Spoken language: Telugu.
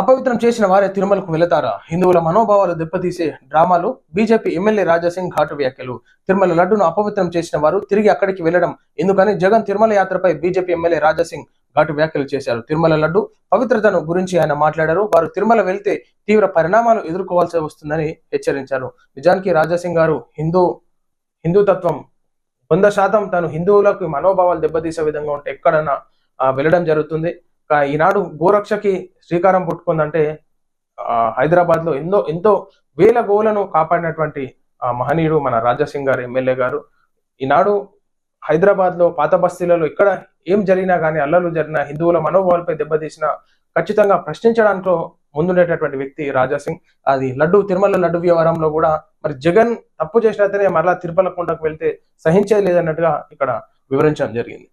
అపవిత్రం చేసిన వారే తిరుమలకు వెళతారా? హిందువుల మనోభావాలు దెబ్బతీసే డ్రామాలు బీజేపీ ఎమ్మెల్యే రాజాసింగ్ ఘాటు వ్యాఖ్యలు. తిరుమల లడ్డును అపవిత్రం చేసిన వారు తిరిగి అక్కడికి వెళ్ళడం ఎందుకని జగన్ తిరుమల యాత్రపై బీజేపీ ఎమ్మెల్యే రాజాసింగ్ ఘాటు వ్యాఖ్యలు చేశారు. తిరుమల లడ్డు పవిత్రతను గురించి ఆయన మాట్లాడారు. వారు తిరుమల వెళ్తే తీవ్ర పరిణామాలు ఎదుర్కోవాల్సి వస్తుందని హెచ్చరించారు. నిజానికి రాజాసింగ్ గారు హిందూ హిందూతత్వం వంద శాతం తను హిందువులకు మనోభావాలు దెబ్బతీసే విధంగా ఉంటే ఎక్కడైనా వెళ్ళడం జరుగుతుంది. ఈనాడు గోరక్షకి శ్రీకారం పుట్టుకుందంటే ఆ, హైదరాబాద్లో ఎన్నో ఎంతో వేల గోలను కాపాడినటువంటి ఆ, మహనీయుడు మన రాజాసింగ్ గారు ఎమ్మెల్యే గారు. ఈనాడు హైదరాబాద్లో పాత బస్తీలలో ఇక్కడ ఏం జరిగినా కానీ అల్లలు జరిగిన హిందువుల మనోభావాలపై దెబ్బతీసిన ఖచ్చితంగా ప్రశ్నించడానికి ముందుండేటటువంటి వ్యక్తి రాజాసింగ్. అది లడ్డు తిరుమల లడ్డు వ్యవహారంలో కూడా మరి జగన్ తప్పు చేసినట్లనే మరలా తిరుపల కొండకు వెళ్తే సహించేది లేదన్నట్టుగా ఇక్కడ వివరించడం జరిగింది.